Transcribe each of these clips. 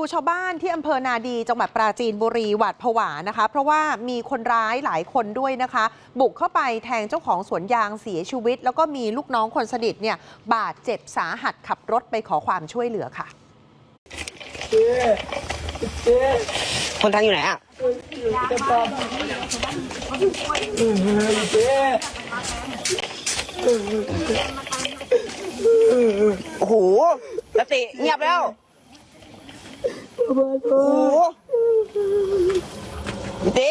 ดูชาวบ้านที่อำเภอนาดีจังหวัดปราจีนบุรีหวาดผวานะคะ เพราะว่ามีคนร้ายหลายคนด้วยนะคะ บุกเข้าไปแทงเจ้าของสวนยางเสียชีวิต แล้วก็มีลูกน้องคนสนิทเนี่ยบาดเจ็บสาหัสขับรถไปขอความช่วยเหลือค่ะ คนทางอยู่ไหนอะ โอ้โหสติเงียบแล้ว โอ้โหพี่ติ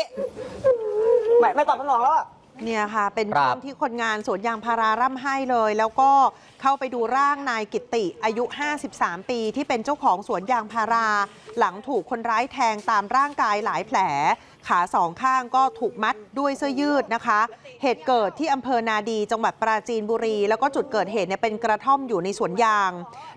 ไม่ไม่ตอบสนองแล้วอะ เนี่ยค่ะ เป็นครัช่บวงที่คนงานสวนยางพาราร่ำไห้เลย แล้วก็เข้าไปดูร่างนายกิตติ อายุ 53 ปี ที่เป็นเจ้าของสวนยางพารา หลังถูกคนร้ายแทงตามร่างกายหลายแผล ขาสองข้างก็ถูกมัดด้วยเสื้อยืดนะคะ เหตุเกิดที่อำเภอนาดีจังหวัดปราจีนบุรี แล้วก็จุดเกิดเหตุเนี่ยเป็นกระท่อมอยู่ในสวนยาง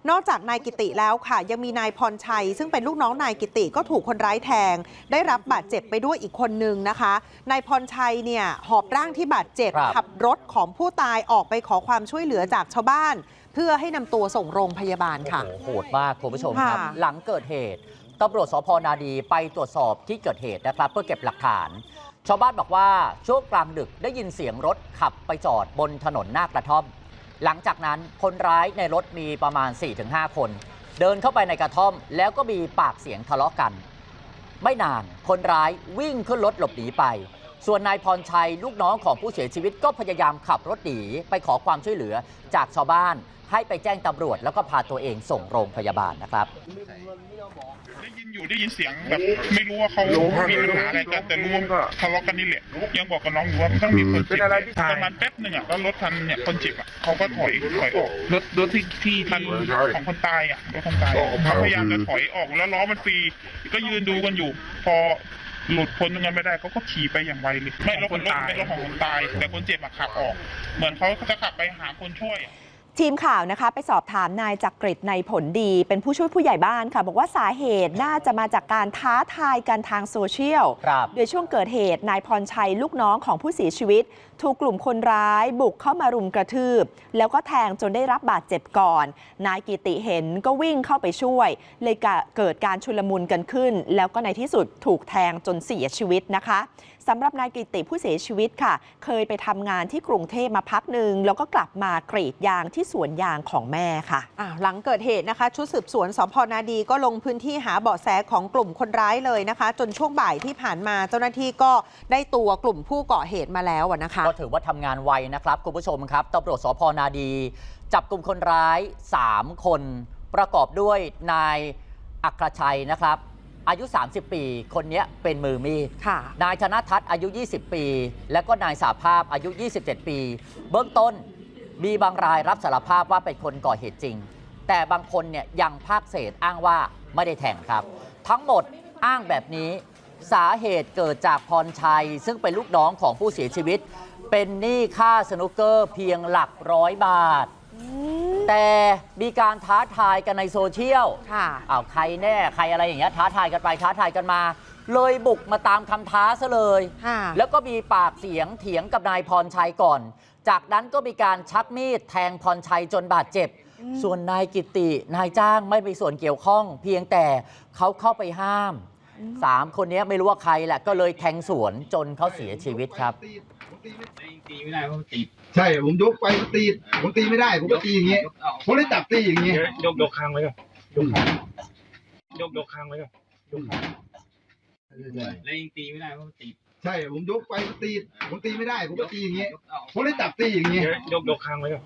นอกจากนายกิติแล้วค่ะ ยังมีนายพรชัย ซึ่งเป็นลูกน้องนายกิติก็ถูกคนร้ายแทง ได้รับบาดเจ็บไปด้วยอีกคนนึงนะคะนายพรชัยเนี่ยหอบร่างที่บาดเจ็บครับขับรถของผู้ตายออกไปขอความช่วยเหลือจากชาวบ้านเพื่อให้นำตัวส่งโรงพยาบาลค่ะโอ้โหโหดมากคุณผู้ชมครับค่ะหลังเกิดเหตุ ตำรวจสพนาดีไปตรวจสอบที่เกิดเหตุนะครับ เพื่อเก็บหลักฐาน ชาวบ้านบอกว่าช่วงกลางดึกได้ยินเสียงรถขับไปจอดบนถนนหน้ากระท่อม หลังจากนั้นคนร้ายในรถมีประมาณ 4-5 คน เดินเข้าไปในกระท่อม แล้วก็มีปากเสียงทะเลาะกัน ไม่นานคนร้ายวิ่งขึ้นรถหลบหนีไป ส่วนนายพรชัยลูกน้องของผู้เสียชีวิตก็พยายามขับรถหนีไปขอความช่วยเหลือจากชาวบ้าน ให้ไปแจ้งตำรวจ แล้วก็พาตัวเองส่งโรงพยาบาลนะครับ ได้ยินอยู่ได้ยินเสียงแบบไม่รู้ว่าเขามีปัญหาอะไรกันแต่รู้ว่าทะเลาะกันนี่แหละยังบอกกับน้องอยู่ว่ามันต้องมีคนเจ็บประมาณแป๊บหนึ่งอะแล้วรถคันเนี่ยคนเจ็บอะเขาก็ถอยถอยออกรถรถที่ที่คันของคนตายอะรถคนตายเขาพยายามจะถอยออกแล้วล้อมันฟรีก็ยืนดูกันอยู่ พอหลุดพ้นตรงนั้นไม่ได้เขาก็ขี่ไปอย่างไวเลยไม่รถคนตายรถของคนตาย แต่คนเจ็บอะขับออก เหมือนเขาจะขับไปหาคนช่วยอะ ทีมข่าวนะคะไปสอบถามนายจักริดในผลดี เป็นผู้ช่วยผู้ใหญ่บ้านค่ะ บอกว่าสาเหตุน่าจะมาจากการท้าทายกันทางโซเชียลครับโดยช่วงเกิดเหตุนายพรชัยลูกน้องของผู้เสียชีวิต ถูกกลุ่มคนร้ายบุกเข้ามารุมกระทืบ แล้วก็แทงจนได้รับบาดเจ็บก่อน นายกิติเห็นก็วิ่งเข้าไปช่วย เลยเกิดการชุลมุนกันขึ้น แล้วก็ในที่สุดถูกแทงจนเสียชีวิตนะคะสำหรับนายกิติผู้เสียชีวิตค่ะ เคยไปทำงานที่กรุงเทพมาพักหนึ่งแล้วก็กลับมากรีดยางที่สวนยางของแม่ค่ะอ่าหลังเกิดเหตุนะคะ ชุดสืบสวนสพนาดีก็ลงพื้นที่หาเบาะแสของกลุ่มคนร้ายเลยนะคะ จนช่วงบ่ายที่ผ่านมาเจ้าหน้าที่ก็ได้ตัวกลุ่มผู้ก่อเหตุมาแล้วอะนะคะก็ถือว่าทำงานไวนะครับคุณผู้ชมครับตำรวจสพนาดี จับกลุ่มคนร้าย 3 คน ประกอบด้วยนายอัครชัยนะครับ อายุ 30 ปี คนเนี้ยเป็นมือมีดค่ะนายธนทัศน์อายุ 20 ปี และก็นายสาภาพอายุ 27 ปี เบื้องต้น มีบางรายรับสารภาพว่าเป็นคนก่อเหตุจริง แต่บางคนเนี่ยยังภาคเศษอ้างว่าไม่ได้แทงครับ ทั้งหมดอ้างแบบนี้สาเหตุเกิดจากพรชัย ซึ่งเป็นลูกน้องของผู้เสียชีวิต เป็นหนี้ค่าสนุกเกอร์เพียงหลักร้อยบาท แต่มีการท้าทายกันในโซเชียลค่ะอ้าวใครแน่ใครอะไรอย่างเงี้ยท้าทายกันไปท้าทายกันมา เลยบุกมาตามคำท้าซะเลย ค่ะ แล้วก็มีปากเสียงเถียงกับนายพรชัยก่อน จากนั้นก็มีการชักมีดแทงพรชัยจนบาดเจ็บ ส่วนนายกิตินายจ้างไม่มีส่วนเกี่ยวข้อง เพียงแต่เขาเข้าไปห้ามสามคนนี้ไม่รู้ว่าใครแหละ ก็เลยแทงสวนจนเขาเสียชีวิตครับ ตีไม่ได้เพราะมันติดใช่ผมยกไปผมตี ผมตีไม่ได้ ผมก็ตีอย่างเงี้ยยกเอาผมเลยจับตีอย่างเงี้ยยกยกค้างไว้ก่อนยกค้างยกยกค้างไว้ก่อนยกค้าง แล้วยังตีไม่ได้เพราะมันติดใช่ผมยกไปผมตีผมตีไม่ได้ผมก็ตีอย่างเงี้ยยกเอาผมเลยจับตีอย่างเงี้ยยกยกค้างไว้ก่อน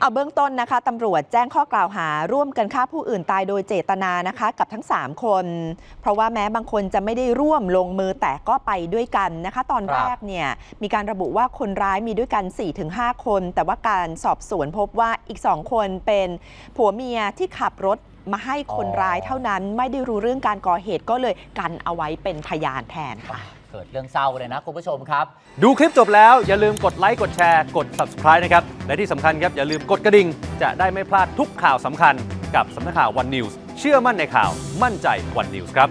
เอาเบื้องต้นนะคะตำรวจแจ้งข้อกล่าวหาร่วมกันฆ่าผู้อื่นตายโดยเจตนานะคะ กับทั้ง 3 คน เพราะว่าแม้บางคนจะไม่ได้ร่วมลงมือแต่ก็ไปด้วยกันนะคะ ตอนครับแรกเนี่ยมีการระบุว่าคนร้ายมีด้วยกัน 4-5 คน แต่ว่าการสอบสวนพบว่าอีก 2 คนเป็นผัวเมียที่ขับรถ มาให้คนร้ายเท่านั้นไม่ได้รู้เรื่องการก่อเหตุก็เลยกันเอาไว้เป็นพยานแทนค่ะ เกิดเรื่องเศร้าเลยนะคุณผู้ชมครับ ดูคลิปจบแล้วอย่าลืมกดไลค์กดแชร์กด subscribe นะครับ และที่สำคัญครับ อย่าลืมกดกระดิ่ง จะได้ไม่พลาดทุกข่าวสำคัญกับสำนักข่าว One News เชื่อมั่นในข่าวมั่นใจ One News ครับ